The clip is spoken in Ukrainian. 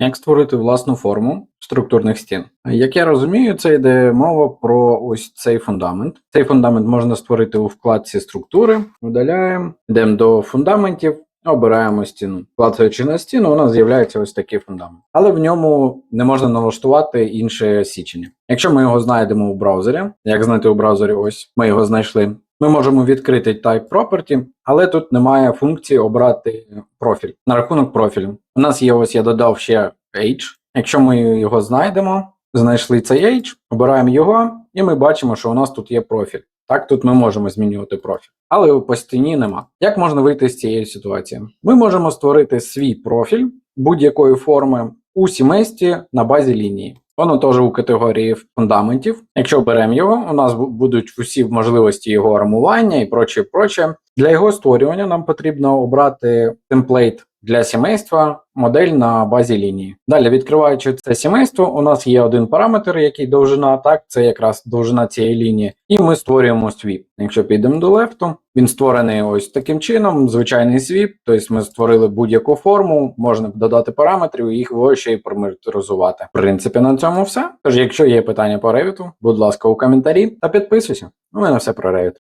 Як створити власну форму структурних стін? Як я розумію, це йде мова про ось цей фундамент. Цей фундамент можна створити у вкладці структури, видаляємо, йдемо до фундаментів. Обираємо стіну. Клацаючи на стіну, у нас з'являється ось такий фундамент. Але в ньому не можна налаштувати інше січення. Якщо ми його знайдемо у браузері, як знайти у браузері, ось ми його знайшли. Ми можемо відкрити Type Property, але тут немає функції обрати профіль. На рахунок профілю. У нас є ось я додав ще Age. Якщо ми його знайдемо, знайшли цей Age, обираємо його, і ми бачимо, що у нас тут є профіль. Так, тут ми можемо змінювати профіль, але по стіні нема. Як можна вийти з цієї ситуації? Ми можемо створити свій профіль будь-якої форми у сімействі на базі лінії. Воно теж у категорії фундаментів. Якщо беремо його, у нас будуть усі можливості його армування і проче, проче. Для його створювання нам потрібно обрати темплейт для сімейства, модель на базі лінії. Далі, відкриваючи це сімейство, у нас є один параметр, який довжина, так, це якраз довжина цієї лінії, і ми створюємо свіп. Якщо підемо до лефту, він створений ось таким чином, звичайний свіп, тобто ми створили будь-яку форму, можна додати параметрів їх ще й параметризувати. В принципі, на цьому все. Тож, якщо є питання по Revit, будь ласка, у коментарі та підписуйся. У мене все про Revit.